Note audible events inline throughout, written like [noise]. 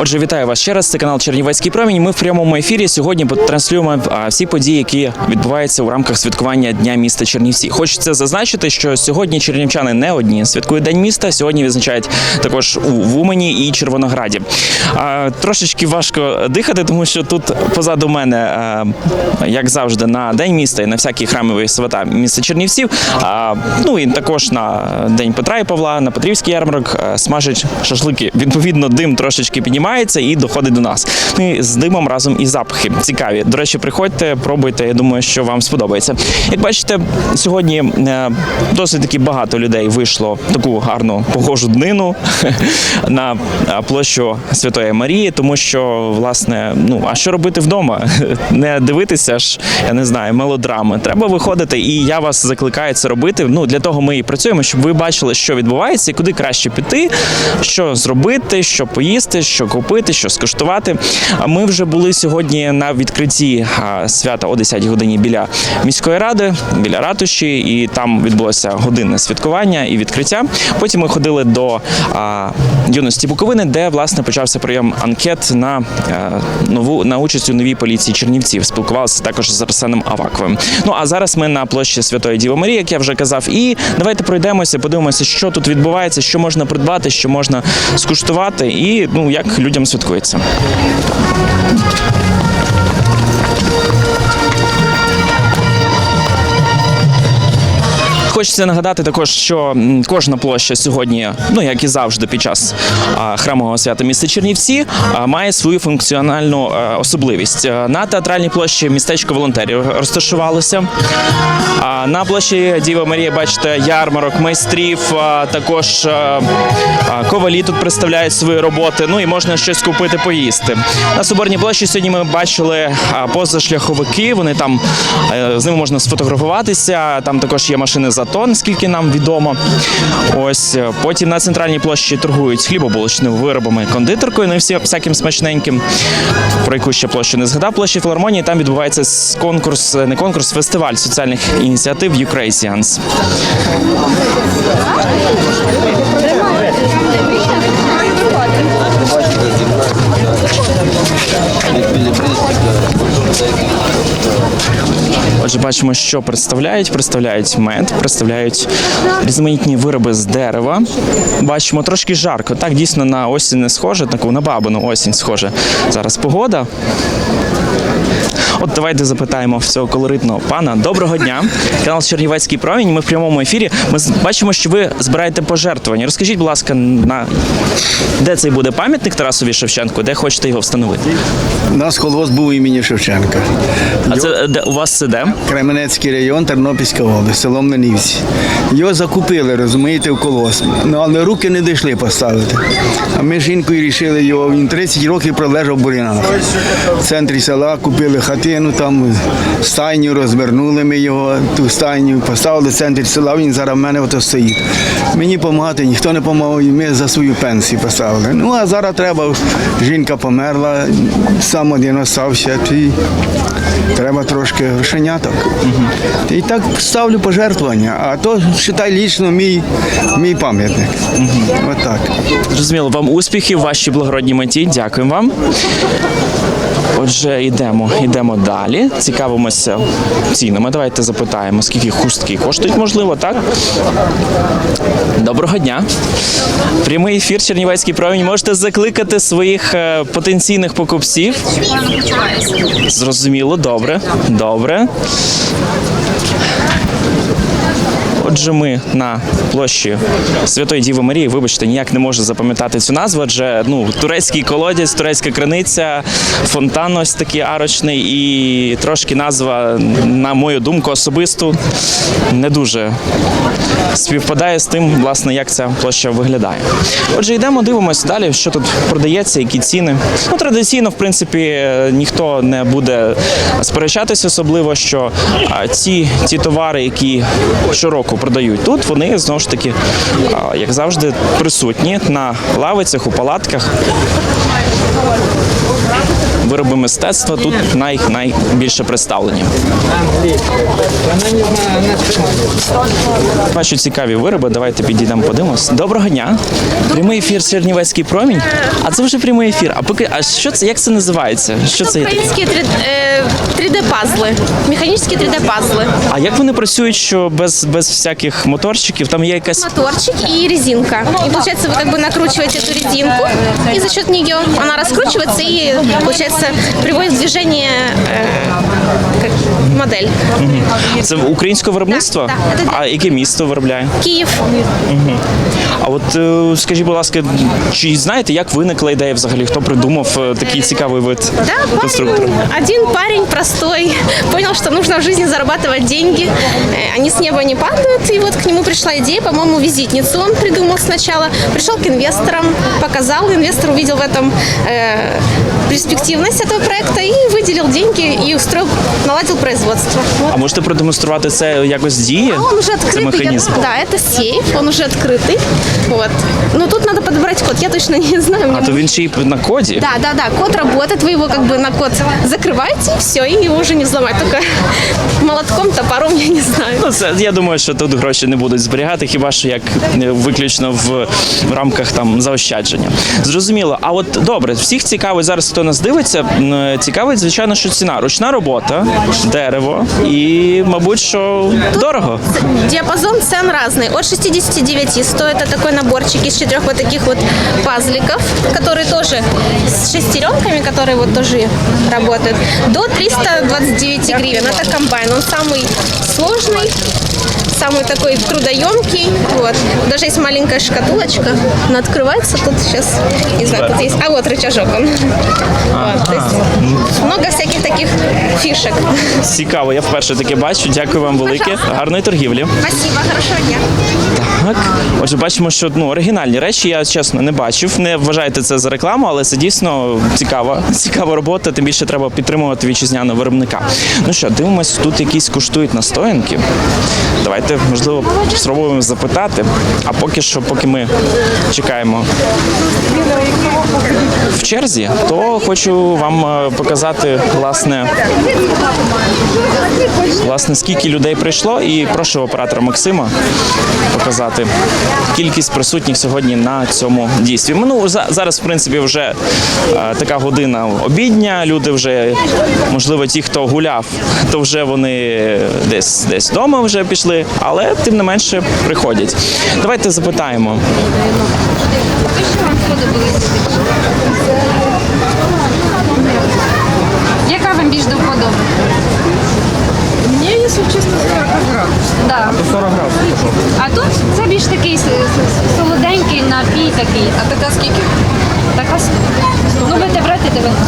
Отже, вітаю вас ще раз. Це канал Чернівецький промінь. Ми в прямому ефірі сьогодні транслюємо всі події, які відбуваються у рамках святкування Дня міста Чернівці. Хочеться зазначити, що сьогодні чернівчани не одні святкують День міста. Сьогодні відзначають також у Вумені і Червонограді. Трошечки важко дихати, тому що тут позаду мене, як завжди, на День міста і на всякі храмові свята міста Чернівців. А, ну і також на День Петра і Павла, на Петрівський ярмарок смажать шашлики. Відповідно, дим трошечки піднімається і доходить до нас. І з димом разом і запахи цікаві. До речі, приходьте, пробуйте. Я думаю, що вам сподобається. Як бачите, сьогодні е, досить таки багато людей вийшло таку гарну погожу днину [laughs] на е, площу Святої Марії, тому що власне, ну а що робити вдома? [laughs] Не дивитися ж, я не знаю, мелодрами. Треба виходити, і я вас закликаю це робити. Ну для того ми і працюємо, щоб ви бачили, що відбувається, і куди краще піти, що зробити, що поїсти, що купити, що скуштувати. Ми вже були сьогодні на відкритті свята о 10 годині біля міської ради, біля ратуші, і там відбулося годинне святкування і відкриття. Потім ми ходили до юності Буковини, де власне почався прийом анкет на е, нову на участь у новій поліції Чернівців. Спілкувалися також з Арсеном Аваковим. Ну а зараз ми на площі Святої Діви Марії, як я вже казав, і давайте пройдемося, подивимося, що тут відбувається, що можна придбати, що можна скуштувати, і ну як людям святкується. Хочеться нагадати також, що кожна площа сьогодні, ну як і завжди, під час храмового свята міста Чернівці, має свою функціональну е, особливість. Е, На театральній площі містечко волонтерів розташувалося. На площі Діва Марія, бачите, ярмарок майстрів, також е, ковалі тут представляють свої роботи. Ну і можна щось купити, поїсти. На соборній площі сьогодні ми бачили позашляховики. Вони там з ними можна сфотографуватися. Там також є машини зато, наскільки нам відомо. Ось е, потім на центральній площі торгують хлібобулочними виробами, кондитеркою, ну і всяким смачненьким. Про яку ще площу не згадав. Площі філармонії там відбувається конкурс, е, не конкурс, фестиваль соціальних ініціатив Ukrasians. Отже, бачимо, що представляють. Представляють мед, представляють різноманітні вироби з дерева. Бачимо трошки жарко. Так, дійсно на осінь не схоже, таку на бабину осінь схоже. Зараз погода. От давайте запитаємо всього колоритного пана. Доброго дня. Канал Чернівецький промінь. Ми в прямому ефірі. Ми бачимо, що ви збираєте пожертвування. Розкажіть, будь ласка, на де цей буде пам'ятник Тарасові Шевченку, де хочете його встановити? У нас колгосп був імені Шевченка. А це де, у вас це де? Кременецький район, Тернопільська область, село Млинівці. Його закупили, розумієте, в колгосп. Ну, але руки не дійшли поставити. А ми з жінкою рішили його. Він 30 років пролежав в бурянах. В центрі села купили хатину, там стайню, розвернули ми його, ту стайню, поставили в центрі села, він зараз в мене ото стоїть. Мені допомагати ніхто не допомагав, і ми за свою пенсію поставили. Ну а зараз треба, жінка померла, сам один остався. І Треба трошки грошеняток. І так ставлю пожертвування, а то вважай лічно мій, мій пам'ятник. Отак. Зрозуміло, вам успіхів, вашій благородній меті. Дякуємо вам. Отже, йдемо, йдемо далі. Цікавимося цінами. Давайте запитаємо, скільки хустки коштують, можливо, так? Доброго дня. Прямий ефір Чернівецький промінь. Можете закликати своїх е, потенційних покупців. Зрозуміло, добре, добре. Отже, ми на площі Святої Діви Марії, вибачте, ніяк не можу запам'ятати цю назву, адже ну, турецький колодязь, турецька криниця, фонтан ось такий арочний, і трошки назва, на мою думку, особисту не дуже співпадає з тим, власне, як ця площа виглядає. Отже, йдемо, дивимося далі, що тут продається, які ціни. Ну, традиційно, в принципі, ніхто не буде сперечатися, особливо, що ці, ці товари, які щороку продають тут, вони знову ж таки, як завжди, присутні на лавицях, у палатках вироби мистецтва тут най, найбільше представлені. Бачу цікаві вироби. Давайте підійдемо, подивимось. Доброго дня. Прямий ефір Чернівецький промінь. А це вже прямий ефір. А поки а що це як це називається? Що це є таке? Украинские 3D пазлы, механические 3D пазлы. А як вони працюють, що без, без всяких моторчиків? Там є якась Моторчик и резинка. И получается, вы как бы накручиваете эту резинку, и за счет нее она раскручивается и, получается, приводит в движение э, как модель. це українське виробництво? Да, да, це- А яке місто виробляє? Киев. А от е, скажіть, будь ласка, чи знаєте, як виникла ідея взагалі? Хто придумав е, такий цікавий вид Да, конструктора? парень, один парень простой понял, что нужно в жизни зарабатывать деньги. Э, Они с неба не падают, и вот к нему пришла идея, по-моему, визитницу он придумал сначала. Пришел к инвесторам, показал, инвестор увидел в этом э, перспективность этого проекта и выделил деньги и устроил, наладил производство. Вот. А можете продемонструвати це якось діє? А он уже Це открытый. механізм. Я- да, это сейф, он уже открытый. Вот. Но тут надо подобрать код. Я точно [laughs] не знаю. А мне то він ще й на коді. да, да, да, код работает, вы его как бы на код закрываете, и все, и его уже не взломать. Только молотком, [laughs] топором, я [laughs] не знаю. Ну, це я думаю, що тут гроші не будуть зберігати, хіба що як е, виключно в, в рамках там заощадження. Зрозуміло. А от добре, всіх цікавить зараз, хто нас дивиться. м, е, Цікавить, звичайно, що ціна. Ручна робота, дерево і, мабуть, що дорого. Диапазон цен разный. От 69 стоит это такой наборчик из четырех вот таких вот пазликов, которые тоже с шестеренками, которые вот тоже работают, до 329 гривен. Это комбайн. Он самый сложный, самый такой трудоемкий. Вот. Даже есть маленькая шкатулочка. Она открывается. Тут сейчас, не знаю, тут есть. А вот рычажок он. Вот, то есть много всяких таких фишек. Цікаво, я вперше таке бачу. Дякую вам велике. Пожалуйста. Гарної торгівлі. Спасибо, хорошего дня. Так, отже, бачимо, що ну оригінальні речі я чесно не бачив. Не вважайте це за рекламу, але це дійсно цікава, [laughs] цікава робота. Тим більше треба підтримувати вітчизняного виробника. Ну що, дивимось, тут якісь коштують настоянки. Давайте, можливо, спробуємо запитати. А поки що, поки ми чекаємо в черзі, то хочу вам е, показати власне, власне скільки людей прийшло, і прошу оператора Максима показати кількість присутніх сьогодні на цьому дійстві. Ну за- зараз, в принципі, вже е, така година обідня. Люди вже, можливо, ті, хто гуляв, то вже вони десь десь вдома вже пішли, але тим не менше приходять. Давайте запитаємо. Яка вам більш до вподоби? Мне, если честно, 40 градусов. Да. 40 градусів. А тут це більш такий с- с- солоденький напій такий. А така скільки? Така с- ну будете брати 90.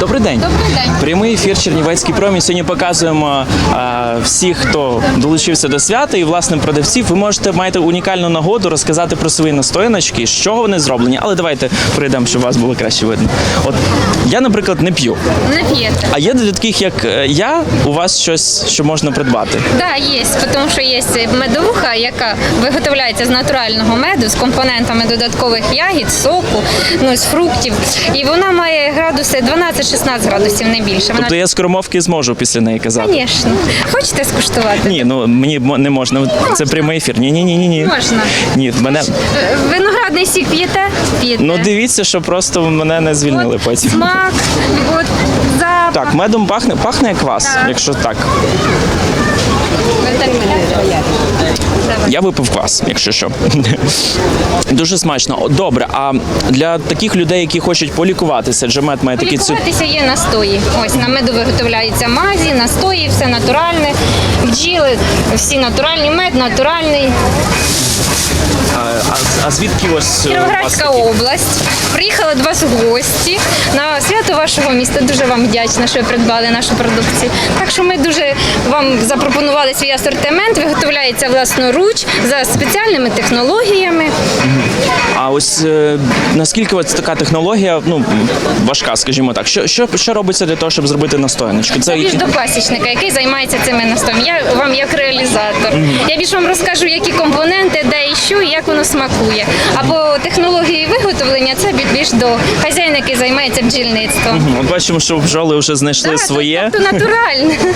Добрий день. Добрий день. Прямий ефір Чернівецький промінь. Сьогодні показуємо а, всіх, хто долучився до свята, і власне продавців. Ви можете маєте унікальну нагоду розказати про свої настояночки, з чого вони зроблені. Але давайте прийдемо, щоб вас було краще видно. От я, наприклад, не п'ю. Не п'єте. А є для таких, як е, я, у вас щось, що можна придбати. Да, є, тому що є медовуха, яка виготовляється з натурального меду, з компонентами додаткових ягід, соку, ну, з фруктів. І вона має градуси 12-16 градусів, не більше. Вона, Тобто я скоромовки зможу після неї казати. Звісно. Хочете скуштувати? Ні, ну мені не можна. Це прямий ефір. Ні, ні, ні, ні, ні. Можна. Ні, мене Е, Виноградний сік п'єте? П'єте. ну дивіться, що просто мене не звільнили От потім. Смак, от запах. Так, медом пахне, пахне як квас, Так. якщо так. Я випив квас, якщо що. [laughs] Дуже смачно. Добре, а для таких людей, які хочуть полікуватися, джемет має такі ці. Лікуватися є настої. Ось на меду виготовляються мазі, настої, все натуральне. Бджіли, всі натуральні, мед натуральний. А, а, звідки ось е, вас Кіровоградська область. Приїхали до вас в гості на свято вашого міста. Дуже вам вдячна, що ви придбали нашу продукцію. Так що ми дуже вам запропонували свій асортимент. Виготовляється власноруч за спеціальними технологіями. Ось е, наскільки ось така технологія, ну важка, скажімо так. Що, що, що робиться для того, щоб зробити настояночку? Це більш до пасічника, який займається цими настоями. Я вам як реалізатор. Я більш вам розкажу, які компоненти, де і що, і як воно смакує. А по технології виготовлення це бі- більш до хазяїна, який займається бджільництвом. От бачимо, що бджоли вже знайшли Так, своє. Тобто натурально. [laughs]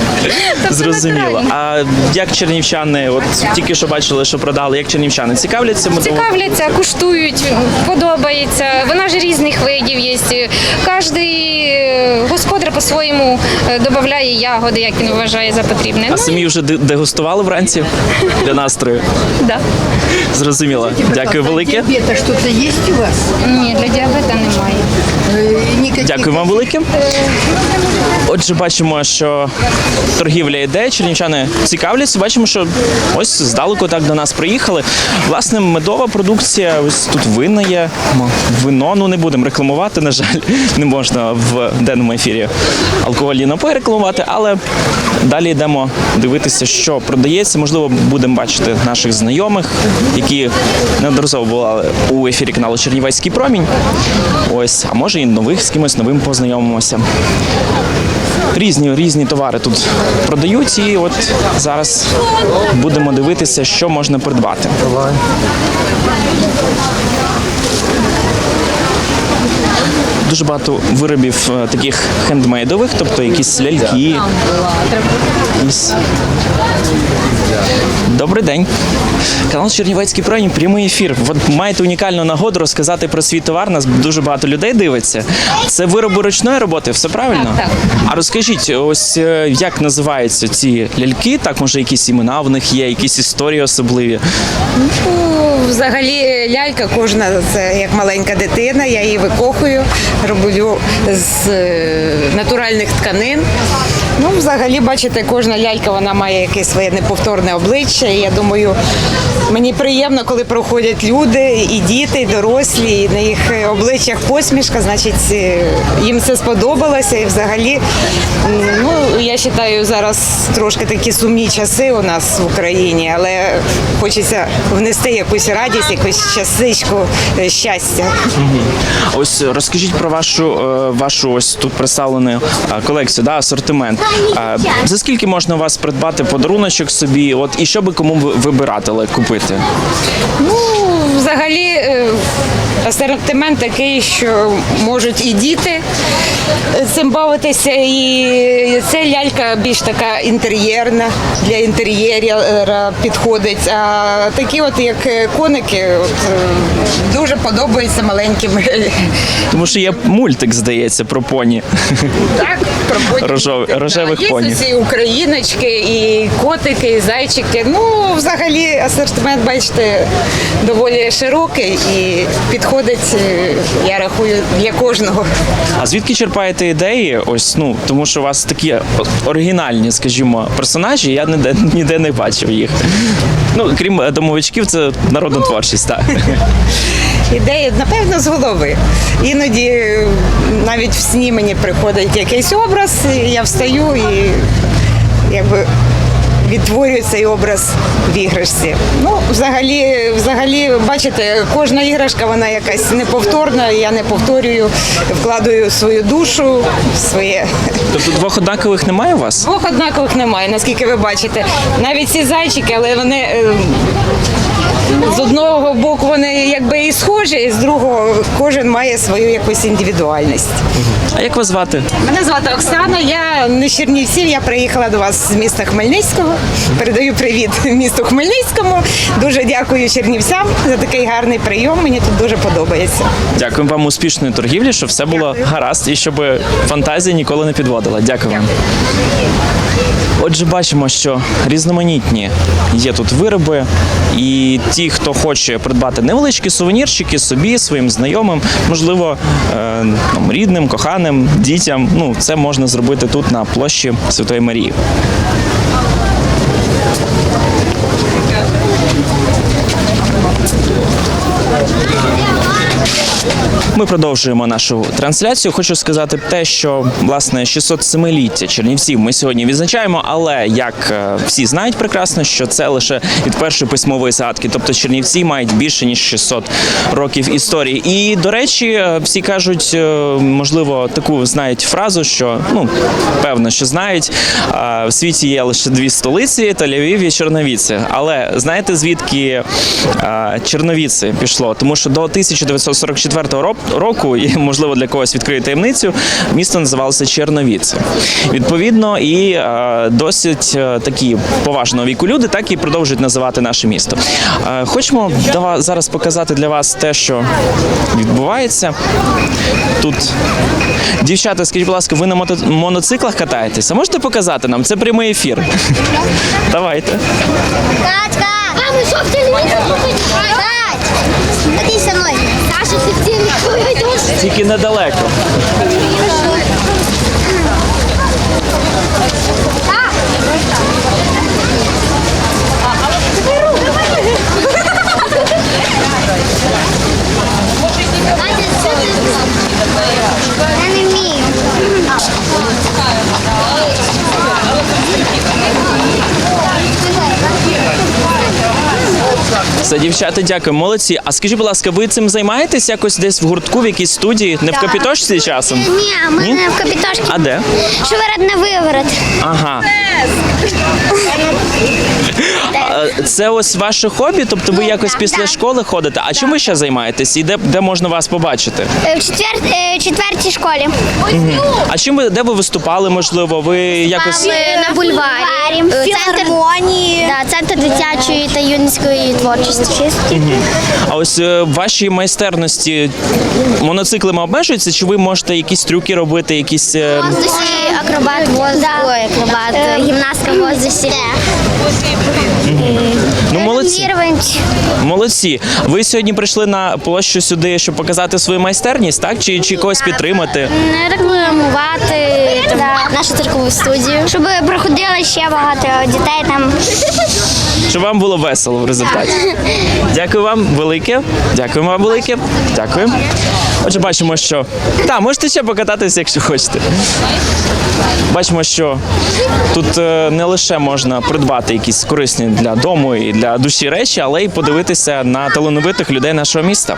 Тобто Зрозуміло. натурально. А як чернівчани, от тільки що бачили, що продали, як чернівчани цікавляться? Цікавляться, куштують, подобається. Вона ж різних видів є. Кожний е, господар по-своєму е, додає ягоди, як він вважає за потрібне. А самі вже дегустували вранці для настрою? да. Зрозуміло. Дякую велике. Диабета что-то есть у вас? Ні, для діабета немає. Э, Дякую вам велике. Отже, бачимо, що торгівля йде, чернівчани цікавляться. Бачимо, що ось здалеку так до нас приїхали. Власне, медова продукція. Ось тут вина є. Вино. Ну не будемо рекламувати. На жаль, не можна в денному ефірі алкогольні напої рекламувати, але далі йдемо дивитися, що продається. Можливо, будемо бачити наших знайомих, які неодноразово були у ефірі каналу Чернівецький промінь. Ось, а може і нових з кимось новим познайомимося. Різні різні товари тут продають, і от зараз будемо дивитися, що можна придбати. Дуже багато виробів е, таких хендмейдових, тобто якісь ляльки. Якісь... Добрий день. Канал Чернівецький промінь, прямий ефір. От маєте унікальну нагоду розказати про свій товар. Нас дуже багато людей дивиться. Це вироби ручної роботи, все правильно? Так, так. А розкажіть, ось е, як називаються ці ляльки? Так, може, якісь імена в них є, якісь історії особливі. Ну, Взагалі лялька кожна це як маленька дитина, я її викохую, роблю з е, натуральних тканин. Ну, взагалі, бачите, кожна лялька вона має якесь своє неповторне обличчя. І я думаю, мені приємно, коли проходять люди, і діти, і дорослі, і на їх обличчях посмішка, значить, е, їм це сподобалося. І взагалі, ну, я вважаю, зараз трошки такі сумні часи у нас в Україні, але хочеться внести якусь радість, якусь частичку е, щастя. Ось е, розкажіть про вашу вашу ось тут представлену колекцію, да, асортимент. За скільки можна у вас придбати подаруночок собі? От і що би кому ви вибиратили купити? Ну, взагалі, е, асортимент такий, що можуть і діти цим бавитися, і ця лялька більш така інтер'єрна для інтер'єра підходить. А такі, от як коники, от, е, дуже подобаються маленьким. Тому що є мультик, здається, про поні. Так, про Рожов- Так, рожевих є понів. ці україночки, і котики, і зайчики. Ну, взагалі, асортимент, бачите, доволі широкий і підходить, е, я рахую, для кожного. А звідки черпаєте ідеї? Ось ну тому, що у вас такі оригінальні, скажімо, персонажі. Я ніде ніде не бачив їх. Ну крім е, домовичків, це народна творчість. Так Ідея, напевно, з голови. Іноді е, навіть в сні мені приходить якийсь образ, і я встаю і якби. Відтворюю цей образ в іграшці. Ну, взагалі, взагалі, бачите, кожна іграшка вона якась неповторна. Я не повторюю, вкладаю свою душу, своє. тобто двох однакових немає у вас? Двох однакових немає, наскільки ви бачите. Навіть ці зайчики, але вони е, з одного боку вони якби і схожі, і з другого кожен має свою якусь індивідуальність. А як вас звати? Мене звати Оксана, я не з Чернівців, я приїхала до вас з міста Хмельницького. Передаю привіт місту Хмельницькому. Дуже дякую чернівцям за такий гарний прийом. Мені тут дуже подобається. Дякуємо вам успішної торгівлі, щоб все було гаразд і щоб фантазія ніколи не підводила. Дякую вам. Отже, бачимо, що різноманітні є тут вироби, і ті, хто хоче придбати невеличкі сувенірчики собі, своїм знайомим, можливо, е, рідним, коханим, дітям. Ну, це можна зробити тут на площі Святої Марії. Ми продовжуємо нашу трансляцію. Хочу сказати те, що власне 607-ліття Чернівців ми сьогодні відзначаємо, але як е, всі знають прекрасно, що це лише від першої письмової згадки. Тобто Чернівці мають більше ніж 600 років історії. І до речі, е, всі кажуть, е, можливо, таку знають фразу, що ну певно, що знають. В світі є лише дві столиці Тель-Авів і Черновіці. Але знаєте звідки Черновіці пішло? Тому що до 1900 1944 ро- року, і можливо для когось відкриє таємницю, місто називалося Черновіце. Відповідно, і е, досить е, такі поважного віку люди так і продовжують називати наше місто. Е, хочемо зараз показати для вас те, що відбувається тут. Дівчата, скажіть, будь ласка, ви на моноциклах катаєтеся? Можете показати нам? Це прямий ефір. Давайте. Катька! А, мы что, в телевизор Тільки недалеко. Я не умею. Все, дівчата, дякую, молодці. А скажіть, будь ласка, ви цим займаєтесь якось десь в гуртку, в якійсь студії? Не в капітошці часом? Не, мы Ні? в капитошке. А де? Шиворот на выворот. Ага. А, Це ось ваше хобі? Тобто ви якось так, після так. школи ходите? А чим ви ще займаєтесь? І де, де можна вас побачити? Э, В четвер... э, четвертій школі. А чим ви де ви виступали? Можливо, ви якось на бульварі. В філармонії. Да, центр дитячої та юнацької творчості. а ось е, в вашій майстерності моноциклами обмежуються? Чи ви можете якісь трюки робити? Якісь е, В воздусі акробат, воздух, ой, акробат, гімнастка в воздусі. ну молодці? Молодці. Ви сьогодні прийшли на площу сюди, щоб показати свою майстерність, так? Чи, чи когось підтримати? Не рекламувати там, нашу циркову студію. Щоб приходило ще багато дітей там. Щоб вам було весело в результаті. [laughs] Дякую вам велике. Дякую вам велике. Дякую. Отже, бачимо, що. Так, можете ще покататися, якщо хочете. Бачимо, що тут е, не лише можна придбати якісь корисні для дому і для душі речі, але й подивитися на талановитих людей нашого міста.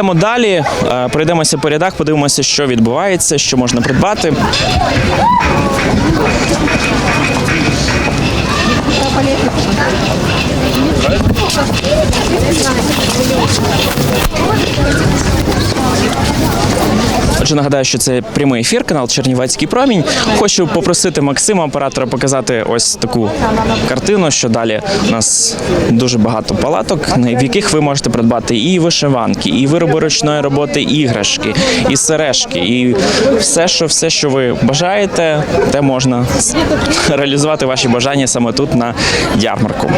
Ідемо далі, е, пройдемося по рядах, подивимося, що відбувається, що можна придбати. Отже, нагадаю, що це прямий ефір, канал Чернівецький промінь. Хочу попросити Максима, оператора, показати ось таку картину, що далі у нас дуже багато палаток, в яких ви можете придбати і вишиванки, і вироби ручної роботи, іграшки, і сережки, і все, що все, що ви бажаєте, те можна [laughs] реалізувати ваші бажання саме тут на ярмарку.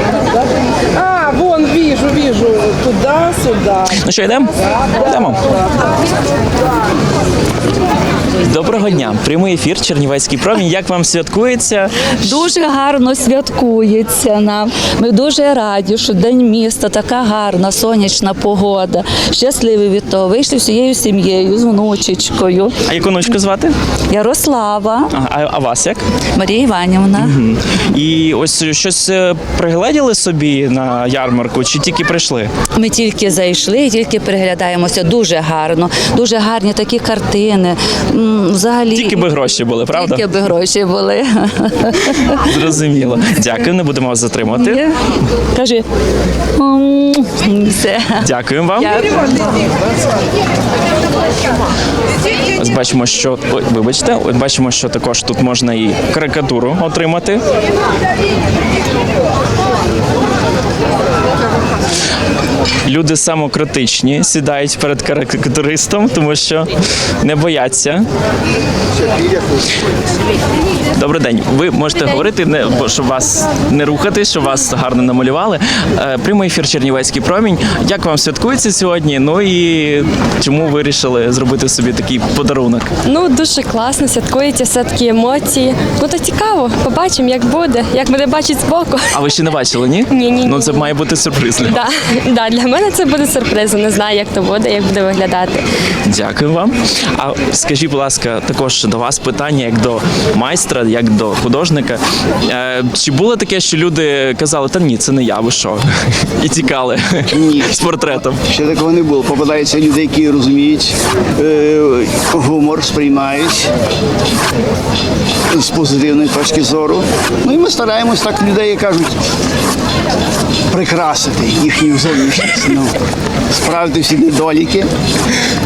А, вон вижу, вижу. Туда, сюда. Ну що, йдемо? Йдемо. Доброго дня, прямий ефір Чернівецький промінь. Як вам святкується? Дуже гарно святкується нам. Ми дуже раді, що день міста, така гарна сонячна погода. Щасливі від того. Вийшли всією сім'єю з внучечкою. А яку внучку звати? Ярослава, А, а, вас як? Марія Іванівна. І ось щось е, пригледіли собі на ярмарку, чи тільки прийшли? Ми тільки зайшли, і тільки переглядаємося. Дуже гарно, дуже гарні такі картини. Взагалі Тільки би гроші були, правда? Тільки би гроші були. [laughs] Зрозуміло. Дякую, не будемо вас затримувати. Кажи. «М, Все. Дякуємо вам. Дякую. Бачимо, що ой, вибачте, ось бачимо, що також тут можна і карикатуру отримати. Люди самокритичні сідають перед карикатуристом, тому що не бояться. Добрий день. Ви можете говорити, не щоб вас не рухати, щоб вас гарно намалювали. Е, Прямий ефір Чернівецький промінь. Як вам святкується сьогодні? Ну і чому вирішили зробити собі такий подарунок? Ну, дуже класно, святкується, все такі емоції. Ну то цікаво, побачимо, як буде, як буде бачити збоку. А ви ще не бачили, ні? Ні-ні-ні. Ну це має бути сюрприз. Да, [laughs] да, для мене це буде сюрпризом. Не знаю, як то буде, як буде виглядати. Дякую вам. А скажіть, будь ласка, також до вас питання як до майстра, як до художника. Е, чи було таке, що люди казали, та ні, це не я, ви що? [laughs] І тікали Ні. з портретом. Ще такого не було. Попадаються люди, які розуміють е, гумор, сприймають з позитивної точки зору. Ну і ми стараємось так людей, як кажуть, прикрасити їхню зовнішність. Ну, справити всі недоліки.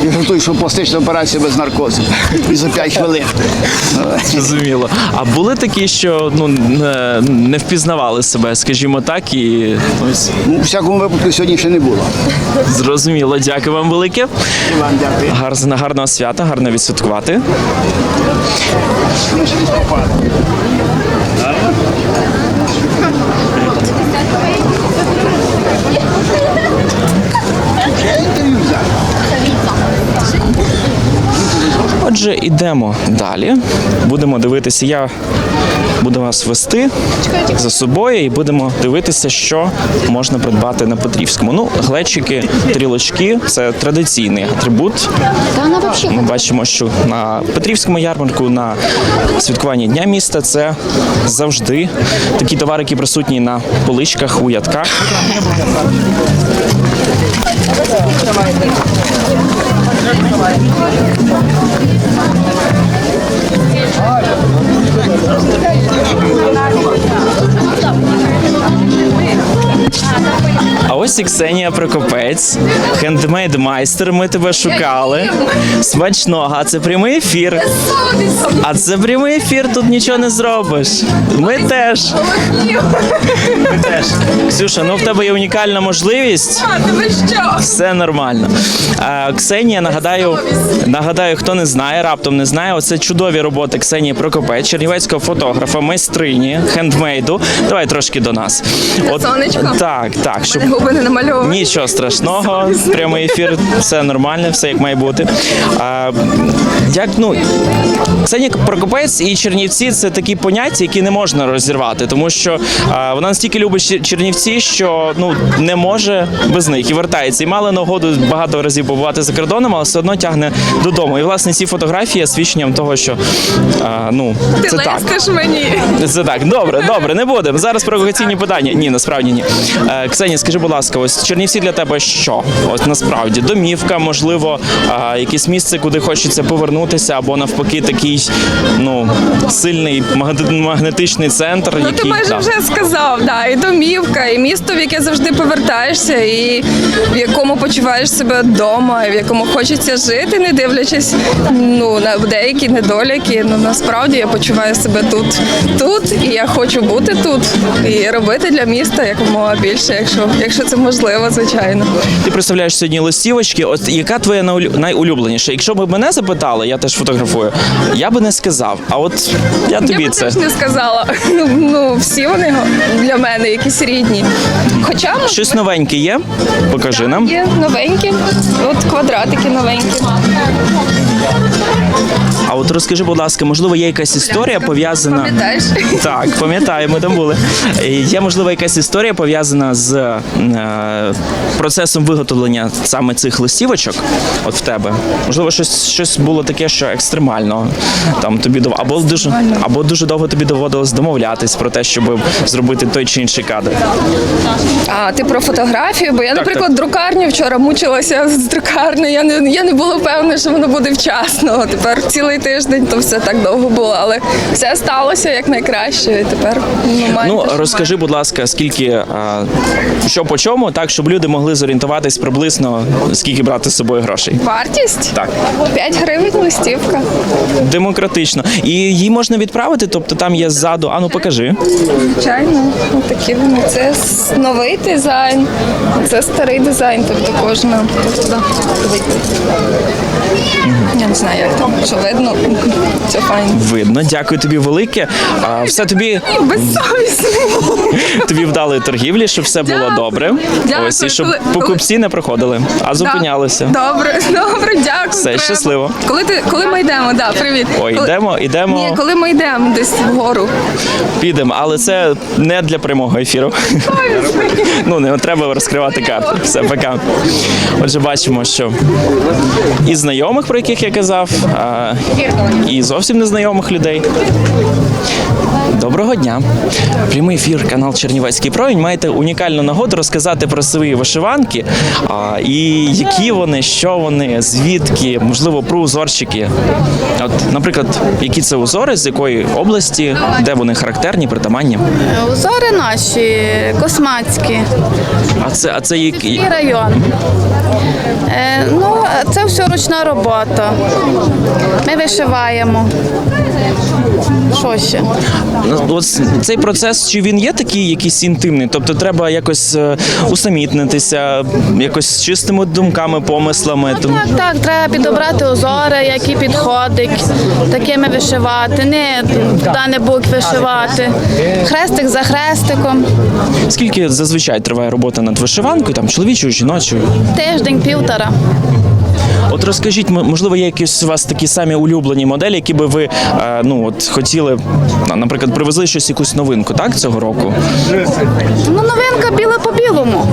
Я жартую, що пластична операція без наркозу. І за 5 хвилин. Зрозуміло. А були такі, що ну не, не впізнавали себе, скажімо так, і ось Ну, у всякому випадку сьогодні ще не було. зрозуміло. Дякую вам велике. І вам дякую. Гарно, гарного свята, гарно відсвяткувати. Отже, йдемо далі. Будемо дивитися. Я буду вас вести за собою і будемо дивитися, що можна придбати на Петрівському. Ну, глечики, трілочки це традиційний атрибут. Ми бачимо, що на Петрівському ярмарку на святкуванні Дня міста це завжди такі товари, які присутні на поличках у ядках. А ось і Ксенія Прокопець, хендмейд майстер. Ми тебе шукали. Смачного, а це прямий ефір. А це прямий ефір, тут нічого не зробиш. Ми теж. Ми теж. Ксюша, ну в тебе є унікальна можливість. Все нормально. А, Ксенія, нагадаю, нагадаю, хто не знає, раптом не знає. Оце чудові роботи Ксенії Прокопець, чернівецького фотографа, майстрині, хендмейду. Давай трошки до нас. От, сонечко. Так, так. Щоб... Не намальовані. Нічого страшного, прямий ефір, все нормально, все як має бути. А, як, ну, Ксенія Прокопець і Чернівці це такі поняття, які не можна розірвати, тому що а, вона настільки любить Чернівці, що ну не може без них і вертається. І мали нагоду багато разів побувати за кордоном, але все одно тягне додому. І власне ці фотографії є свідченням того, що а, ну це так. Лескаш мені. Це так, добре, добре, не будемо. Зараз провокаційні питання. Ні, насправді ні. Е, Ксенія, скажи, будь ласка, ось Чернівці для тебе що? Ось насправді домівка, можливо, якесь місце, куди хочеться повернутися, або навпаки, такий ну сильний магнетичний центр, Ну, який ти майже да. вже сказав, да, і домівка, і місто, в яке завжди повертаєшся, і в якому почуваєш себе вдома, і в якому хочеться жити, не дивлячись ну, на деякі недоліки. Ну насправді я почуваю себе тут, тут, і я хочу бути тут і робити для міста якомога більше, якщо, якщо це можливо, звичайно. Ти представляєш сьогодні листівочки. От яка твоя найулюбленіша? Якщо б мене запитали, я теж фотографую, я би не сказав. А от я тобі я це. теж не сказала. Ну всі вони для мене якісь рідні. Хоча можливо, Щось новеньке є? Покажи нам. Є новенькі, от квадратики новенькі. А от розкажи, будь ласка, можливо, є якась історія пов'язана. Пам'ятаєш? Так, пам'ятаю, ми там були. Е, Є можливо якась історія пов'язана з е, процесом виготовлення саме цих листівочок, от в тебе. Можливо, щось, щось було таке, що екстремально там тобі дов... або дуже або дуже довго тобі доводилось домовлятись про те, щоб зробити той чи інший кадр. А ти про фотографію? Бо я, Так, наприклад, так. друкарню вчора мучилася з друкарнею. Я не я не була впевнена, що воно буде вчасно. Тепер цілий тиждень то все так довго було, але все сталося як найкраще. І тепер ну, Ну розкажи, будь ласка, скільки а, що по чому, так щоб люди могли зорієнтуватись приблизно скільки брати з собою грошей. Вартість? Так. 5 гривень листівка. Демократично. І її можна відправити, тобто там є ззаду. Ану, покажи. Звичайно, такі вони. Це новий дизайн, це старий дизайн, тобто кожна. Тобто, Я не знаю, як там. Що видно? Це файно. Видно, дякую тобі велике. А, все тобі, Безсовісно. тобі вдали торгівлі, щоб все було Дякую. добре. Дякую. Ось і щоб Коли- покупці не проходили, а зупинялися. Добре, [laughs] добре, дякую. Все, треба. щасливо. Коли ти коли ми йдемо? Да, привіт. Ой, Коли- йдемо, йдемо. Ні, коли ми йдемо десь вгору. Підемо, але це не для прямого ефіру. [laughs] ну не треба розкривати карти. Все, пока. Отже, бачимо, що і знайомих, про яких я казав, і зовсім незнайомих людей. Доброго дня. Прямий ефір, канал Чернівецький промінь. Маєте унікальну нагоду розказати про свої вишиванки, а, і які вони, що вони, звідки, можливо, про узорчики. От, наприклад, які це узори, з якої області, де вони характерні, притаманні. Узори наші, космацькі, А це, а це які? і район. Е, ну, це все ручна робота. Ми вишиваємо. Що ще? Ну, От цей процес, чи він є такий якийсь інтимний? Тобто треба якось е, усамітнитися, якось чистими думками, помислами. Тому- Так, так, треба підобрати узори, які підходять, такими вишивати, не даний букв вишивати. Хрестик за хрестиком, Скільки зазвичай триває робота над вишиванкою, там чоловічою, жіночою? тиждень, півтора. От розкажіть, можливо, є якісь у вас такі самі улюблені моделі, які би ви е, ну от хотіли, наприклад, привезли щось якусь новинку, так цього року? Ну, новинка біле по білому.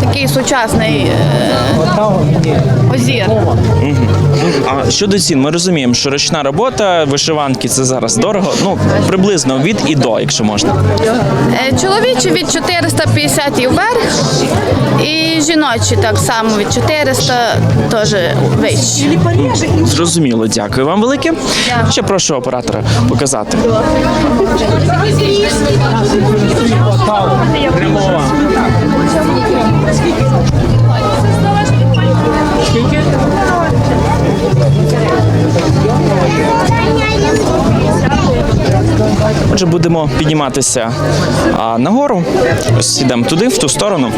Такий сучасний е, озір. А щодо цін, ми розуміємо, що ручна робота, вишиванки це зараз дорого. Ну приблизно від і до, якщо можна. Е, Чоловічі від 450 і вверх, і жіночі так само від 400 теж вищі. Зрозуміло, дякую вам велике. Ще прошу оператора показати. Отже, будемо підніматися нагору. Ось ідемо туди, в ту сторону.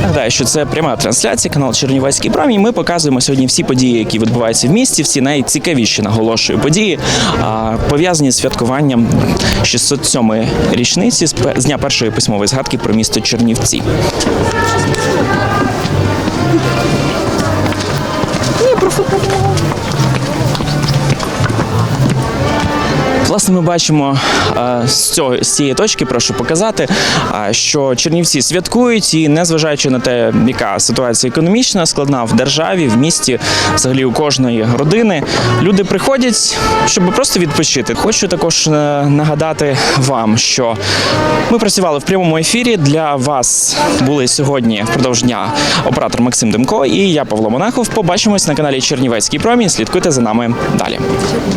Нагадаю, що це пряма трансляція, канал Чернівецький промінь. Ми показуємо сьогодні всі події, які відбуваються в місті, всі найцікавіші наголошую події, пов'язані з святкуванням 607-ї річниці з дня першої письмової згадки про місто Чернівці. Власне, ми бачимо е, з цього з цієї точки, прошу показати, е, що Чернівці святкують, і незважаючи на те, яка ситуація економічна складна в державі, в місті, взагалі у кожної родини, люди приходять, щоб просто відпочити. Хочу також е, нагадати вам, що ми працювали в прямому ефірі. Для вас були сьогодні впродовж дня оператор Максим Демко і я Павло Монахов. Побачимось на каналі Чернівецький промінь. Слідкуйте за нами далі.